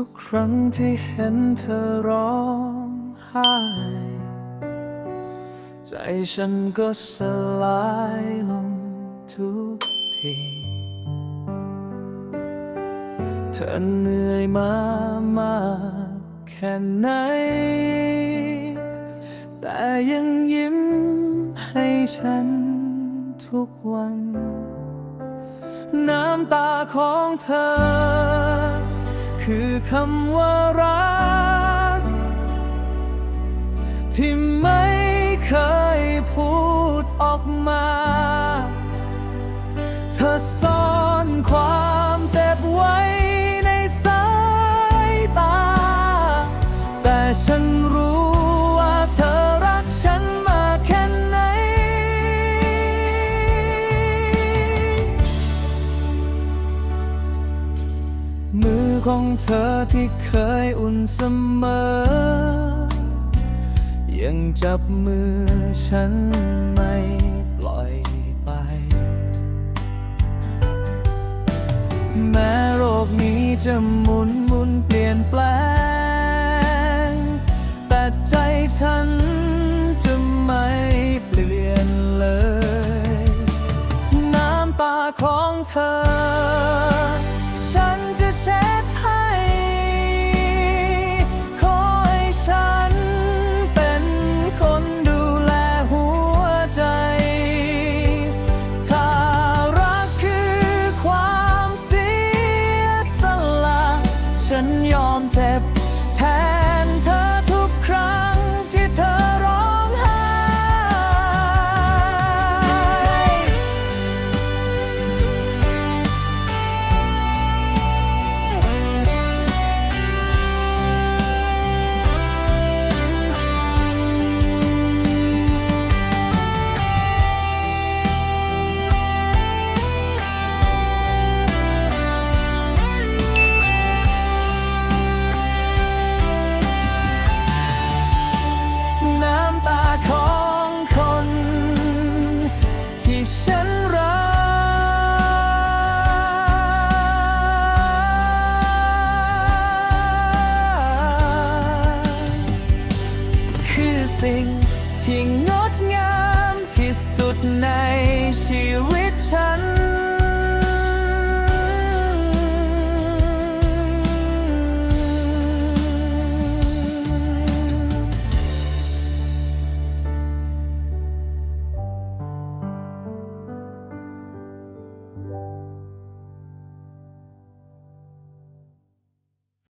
ทุกครั้งที่เห็นเธอร้องไห้ ใจฉันก็สลายลงทุกที เธอเหนื่อยมามากแค่ไหน แต่ยังยิ้มให้ฉันทุกวัน น้ำตาของเธอ คือคำว่ารัก ที่ไม่เคยพูดออกมา เธอซ่อนความเจ็บไว้ในสายตา แต่ฉันรู้ว่าเธอรักฉันมากแค่ไหน มือ ของเธอที่เคยอุ่นเสมอ ยังจับมือฉันไม่ปล่อยไป แม้โรคนี้จะหมุนหมุนเปลี่ยนแปลง แต่ใจฉันจะไม่เปลี่ยนเลย น้ำตาของเธอ ฉันยอมเจ็บแท้